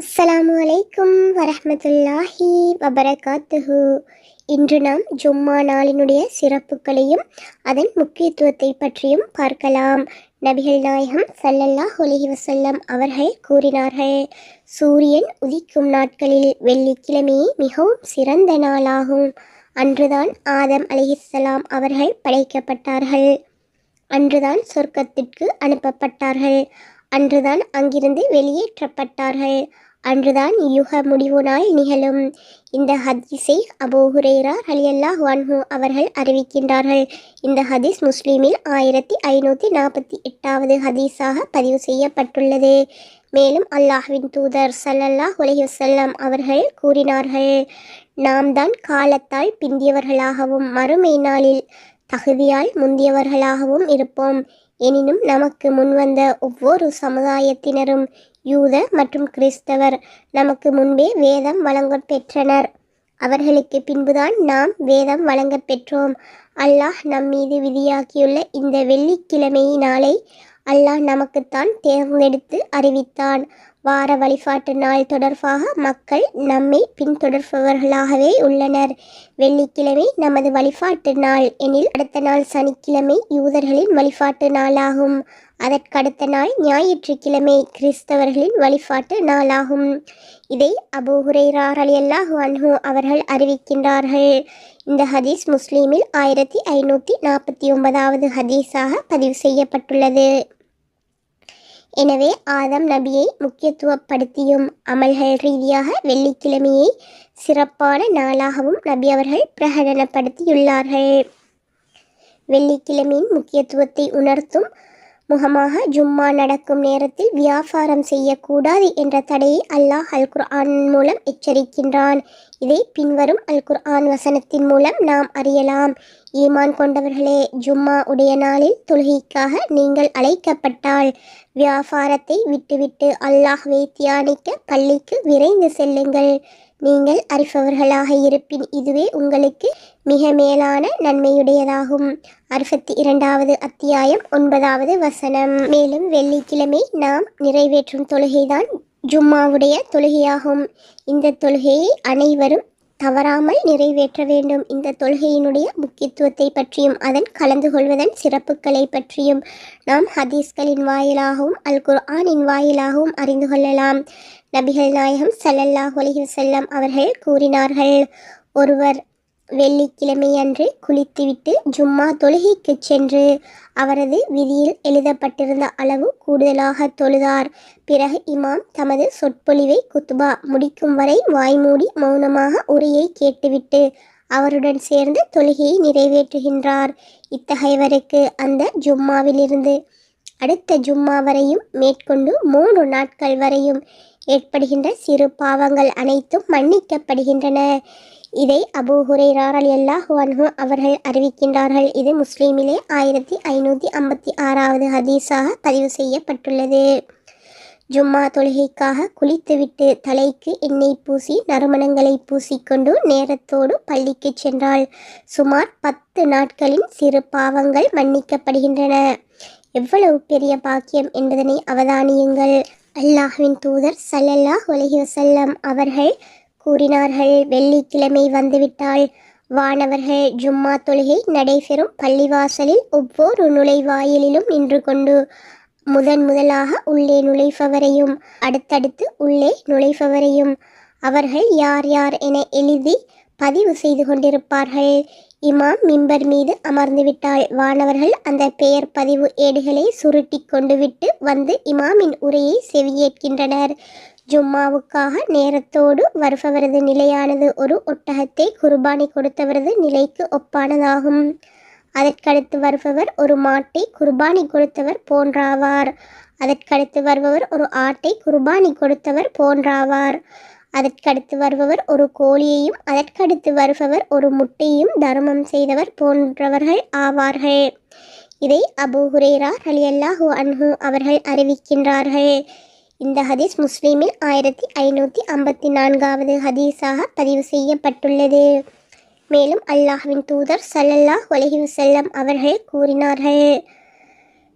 அஸ்லாம் அலைக்கும் வரமத்துல்லாஹி வபரகாத்துஹு. இன்று நாம் ஜும்மா நாளினுடைய சிறப்புகளையும் அதன் முக்கியத்துவத்தை பற்றியும் பார்க்கலாம். நபிகள் நாயகம் சல்லல்லா அலைஹி வசல்லம் அவர்கள் கூறினார்கள் சூரியன் உதிக்கும் நாட்களில் வெள்ளிக்கிழமையே மிகவும் சிறந்த நாளாகும். அன்றுதான் ஆதம் அலைஹிஸ்ஸலாம் அவர்கள் படைக்கப்பட்டார்கள். அன்றுதான் சொர்க்கத்திற்கு அனுப்பப்பட்டார்கள். அன்றுதான் அங்கிருந்து வெளியேற்றப்பட்டார்கள். அன்றுதான் யுக முடிவு நாள் நிகழும். இந்த ஹதீஸை அபூ ஹுரேரா ரலியல்லாஹு அன்ஹு அவர்கள் அறிவிக்கின்றார்கள். இந்த ஹதீஸ் முஸ்லீமில் ஆயிரத்தி ஐநூற்றி நாற்பத்தி எட்டாவது ஹதீஸாக பதிவு செய்யப்பட்டுள்ளது. மேலும் அல்லாஹ்வின் தூதர் சல்லல்லாஹ் அலைஹி அவர்கள் கூறினார்கள் நாம் தான் காலத்தால் பிந்தியவர்களாகவும் மறுமை நாளில் தகுதியால் முந்தியவர்களாகவும் இருப்போம். எனினும் நமக்கு முன்வந்த ஒவ்வொரு சமுதாயத்தினரும் யூத மற்றும் கிறிஸ்தவர் நமக்கு முன்பே வேதம் வழங்க பெற்றனர். அவர்களுக்கு பின்புதான் நாம் வேதம் வழங்க பெற்றோம். அல்லாஹ் நம் மீது விதியாக்கியுள்ள இந்த வெள்ளிக்கிழமை அல்லாஹ் நமக்குத்தான் தேர்ந்தெடுத்து அறிவித்தான். வார வழிபாட்டு நாள் தொடர்பாக மக்கள் நம்மை பின்தொடர்பவர்களாகவே உள்ளனர். வெள்ளிக்கிழமை நமது வழிபாட்டு நாள் எனில் அடுத்த நாள் சனிக்கிழமை யூதர்களின் வழிபாட்டு நாளாகும். அதற்கடுத்த நாள் ஞாயிற்றுக்கிழமை கிறிஸ்தவர்களின் வழிபாட்டு நாளாகும். இதை அபூ ஹுரைரா ரலியல்லாஹு அன்ஹு அவர்கள் அறிவிக்கின்றார்கள். இந்த ஹதீஸ் முஸ்லீமில் ஆயிரத்தி ஐநூற்றி நாற்பத்தி ஒன்பதாவது ஹதீஸாக பதிவு செய்யப்பட்டுள்ளது. எனவே ஆதம் நபியை முக்கியத்துவப்படுத்தியும் அமல்கள் ரீதியாக வெள்ளிக்கிழமையை சிறப்பான நாளாகவும் நபி அவர்கள் பிரகடனப்படுத்தியுள்ளார்கள். வெள்ளிக்கிழமையின் முக்கியத்துவத்தை உணர்த்தும் முகமாக ஜும்மா நடக்கும் நேரத்தில் வியாபாரம் செய்யக்கூடாது என்ற தடையை அல்லாஹ் அல் குர்ஆன் மூலம் எச்சரிக்கின்றான். இதை பின்வரும் அல் குர்ஆன் வசனத்தின் மூலம் நாம் அறியலாம். ஈமான் கொண்டவர்களே ஜும்மா உடைய நாளில் தொழுகைக்காக நீங்கள் அழைக்கப்பட்டால் வியாபாரத்தை விட்டுவிட்டு அல்லாஹ்வை தியானிக்க பள்ளிக்கு விரைந்து செல்லுங்கள். நீங்கள் அறிபவர்களாக இருப்பின் இதுவே உங்களுக்கு மிக மேலான நன்மையுடையதாகும். அறுபத்தி இரண்டாவது அத்தியாயம் ஒன்பதாவது வசனம். மேலும் வெள்ளிக்கிழமை நாம் நிறைவேற்றும் தொழுகைதான் ஜும்மாவுடைய தொழுகையாகும். இந்த தொழுகையை அனைவரும் தவறாமல் நிறைவேற்ற வேண்டும். இந்த தொழுகையினுடைய முக்கியத்துவத்தை பற்றியும் அதன் கலந்து கொள்வதன் சிறப்புகளை பற்றியும் நாம் ஹதீஸ்களின் வாயிலாகவும் அல் குர்ஆனின் வாயிலாகவும் அறிந்து கொள்ளலாம். நபிகள் நாயகம் சல்லல்லாஹ் செல்லம் அவர்கள் கூறினார்கள் ஒருவர் வெள்ளிக்கிழமை அன்று குளித்துவிட்டு ஜும்மா தொழுகைக்கு சென்று அவரது விதியில் எழுதப்பட்டிருந்த அளவு கூடுதலாக தொழுதார். பிறகு இமாம் தமது சொற்பொழிவை குத்துபா முடிக்கும் வரை வாய்மூடி மௌனமாக உரையை கேட்டுவிட்டு அவருடன் சேர்ந்து தொழுகையை நிறைவேற்றுகின்றார். இத்தகையவருக்கு அந்த ஜும்மாவிலிருந்து அடுத்த ஜும்மா வரையும் மேற்கொண்டு மூன்று நாட்கள் வரையும் ஏற்படுகின்ற சிறு பாவங்கள் அனைத்தும் மன்னிக்கப்படுகின்றன. இதை அபூ ஹுரைரா ரலியல்லாஹு அன்ஹு அவர்கள் அறிவிக்கின்றார்கள். இது முஸ்லீமிலே ஆயிரத்தி ஐநூற்றி ஐம்பத்தி ஆறாவது ஹதீஸாக பதிவு செய்யப்பட்டுள்ளது. ஜும்மா தொழுகைக்காக குளித்துவிட்டு தலைக்கு எண்ணெய் பூசி நறுமணங்களை பூசிக்கொண்டு நேரத்தோடு பள்ளிக்கு சென்றால் சுமார் பத்து நாட்களின் சிறு பாவங்கள் மன்னிக்கப்படுகின்றன. எவ்வளவு பெரிய பாக்கியம் என்பதனை அவதானியுங்கள். அல்லாஹ்வின் தூதர் சல்லல்லாஹ் அலைஹி வசல்லம் அவர்கள் கூறினார்கள் வெள்ளிக்கிழமை வந்துவிட்டால் வானவர்கள் ஜும்மா தொழுகை நடைபெறும். பள்ளிவாசலில் ஒவ்வொரு நுழைவாயிலிலும் நின்று கொண்டு முதன் முதலாக உள்ளே நுழைபவரையும் அடுத்தடுத்து உள்ளே நுழைபவரையும். அவர்கள் யார் யார் என எழுதி பதிவு செய்து கொண்டிருப்பார்கள். இமாம் மிம்பர் மீது அமர்ந்துவிட்டால் வானவர்கள் அந்த பெயர் பதிவு ஏடுகளை சுருட்டி கொண்டு விட்டு வந்து இமாமின் உரையை செவியேற்கின்றனர். ஜும்மாவுக்காக நேரத்தோடு வருபவரது நிலையானது ஒரு ஒட்டகத்தை குர்பானி கொடுத்தவரது நிலைக்கு ஒப்பானதாகும். அதற்கடுத்து வருபவர் ஒரு மாட்டை குர்பானி கொடுத்தவர் போன்றாவார். அதற்கடுத்து வருபவர் ஒரு ஆட்டை குர்பானி கொடுத்தவர் போன்றாவார். அதற்கடுத்து வருபவர் ஒரு கோழியையும் அதற்கடுத்து வருபவர் ஒரு முட்டையும் தர்மம் செய்தவர் போன்றவர்கள் ஆவார்கள். இதை அபூ ஹுரேரா ரலியல்லாஹு அன்ஹு அவர்கள் அறிவிக்கின்றார்கள். இந்த ஹதீஸ் முஸ்லீமில் ஆயிரத்தி ஐநூற்றி ஐம்பத்தி நான்காவது ஹதீஸாக பதிவு செய்யப்பட்டுள்ளது. மேலும் அல்லாஹ்வின் தூதர் சல்லல்லாஹ் ஒலஹி வசல்லம் அவர்கள் கூறினார்கள்.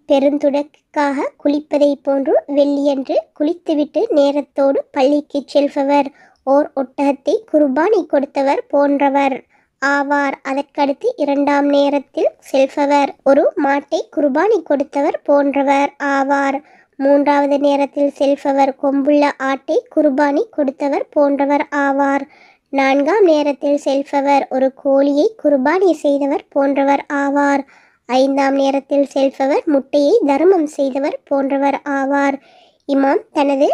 பெருந்துடக்காக குளிப்பதைப் போன்று வெள்ளியன்று குளித்துவிட்டு நேரத்தோடு பள்ளிக்கு செல்பவர். ஓர் ஒட்டகத்தை குர்பானி கொடுத்தவர் போன்றவர். ஆவார். அதற்கடுத்து இரண்டாம் நேரத்தில் செல்பவர். ஒரு மாட்டை குர்பானி கொடுத்தவர் போன்றவர் ஆவார். மூன்றாவது நேரத்தில் செல்பவர். கொம்புள்ள ஆட்டை குர்பானி கொடுத்தவர் போன்றவர் ஆவார். நான்காம் நேரத்தில் செல்பவர். ஒரு கோழியை குர்பானி செய்தவர் போன்றவர் ஆவார். ஐந்தாம் நேரத்தில் செல்பவர் முட்டையை தர்மம் செய்தவர் போன்றவர் ஆவார். இமாம் தனது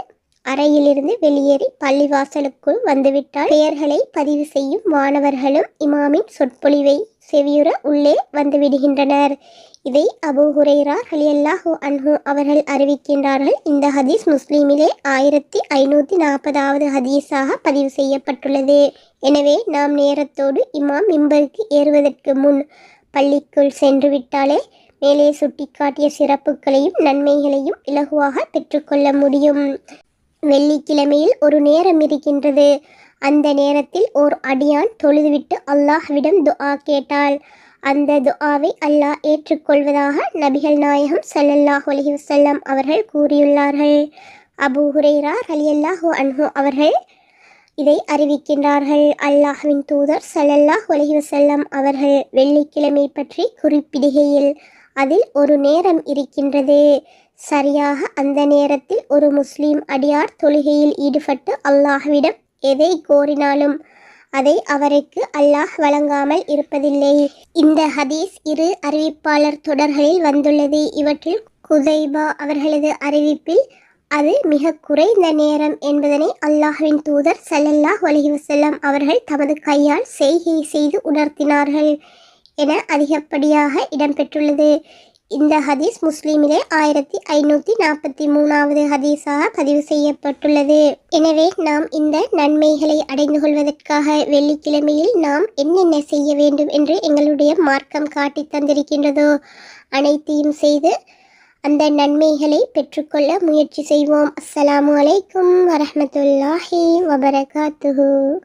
அறையிலிருந்து வெளியேறி பள்ளிவாசலுக்குள் வந்துவிட்டால் பெயர்களை பதிவு செய்யும் மாணவர்களும் இமாமின் சொற்பொழிவை செவியுற உள்ளே வந்துவிடுகின்றனர். இதை அபு ஹுரைரா ஹலியல்லாஹு அன்ஹு அவர்கள் அறிவிக்கின்றார்கள். இந்த ஹதீஸ் முஸ்லீமிலே ஆயிரத்தி ஐநூற்றி நாற்பதாவது ஹதீஸாக பதிவு செய்யப்பட்டுள்ளது. எனவே நாம் நேரத்தோடு இமாம் மிம்பருக்கு ஏறுவதற்கு முன் பள்ளிக்குள் சென்று விட்டாலே மேலே சுட்டிக்காட்டிய சிறப்புகளையும் நன்மைகளையும் இலகுவாக பெற்றுக்கொள்ள முடியும். வெள்ளிக்கிழமையில் ஒரு நேரம் இருக்கின்றது. அந்த நேரத்தில் ஓர் அடியான் தொழுதுவிட்டு அல்லாஹ்விடம் துஆ கேட்டாள். அந்த துஆவை அல்லாஹ் ஏற்றுக்கொள்வதாக நபிகள் நாயகம் ஸல்லல்லாஹு அலைஹி வஸல்லம் அவர்கள் கூறியுள்ளார்கள். அபூ ஹுரைரா அலியல்லாஹு அன்ஹு அவர்கள் இதை அறிவிக்கின்றார்கள். அல்லாஹ்வின் தூதர் சல்லல்லாஹ் அலைஹி அவர்கள் வெள்ளிக்கிழமை பற்றி குறிப்பிடுகையில் அதில் ஒரு நேரம் இருக்கின்றது. சரியாக அந்த நேரத்தில் ஒரு முஸ்லீம் அடியார் தொழுகையில் ஈடுபட்டு அல்லாஹ்விடம் எதை கோரினாலும் அதை அவருக்கு அல்லாஹ் வழங்காமல் இருப்பதில்லை. இந்த ஹதீஸ் இரு அறிவிப்பாளர் தொடர்களில் வந்துள்ளது. இவற்றில் குதைபா அவர்களது அறிவிப்பில் அது மிக குறைந்த நேரம் என்பதனை அல்லாஹுவின் தூதர் சல்லல்லாஹ் அலைஹி வஸல்லம் அவர்கள் தமது கையால் செய்கை செய்து உணர்த்தினார்கள் என அதிகப்படியாக இடம்பெற்றுள்ளது. இந்த ஹதீஸ் முஸ்லீமிலே ஆயிரத்தி ஐநூற்றி நாற்பத்தி மூணாவது ஹதீஸாக பதிவு செய்யப்பட்டுள்ளது. எனவே நாம் இந்த நன்மைகளை அடைந்து கொள்வதற்காக வெள்ளிக்கிழமையில் நாம் என்னென்ன செய்ய வேண்டும் என்று எங்களுடைய மார்க்கம் காட்டி தந்திருக்கின்றதோ அனைத்தையும் செய்து அந்த நன்மைகளை பெற்றுக்கொள்ள முயற்சி செய்வோம். அஸ்ஸலாமு அலைக்கும் வரமத்துல்லாஹி வபரகாத்துஹு.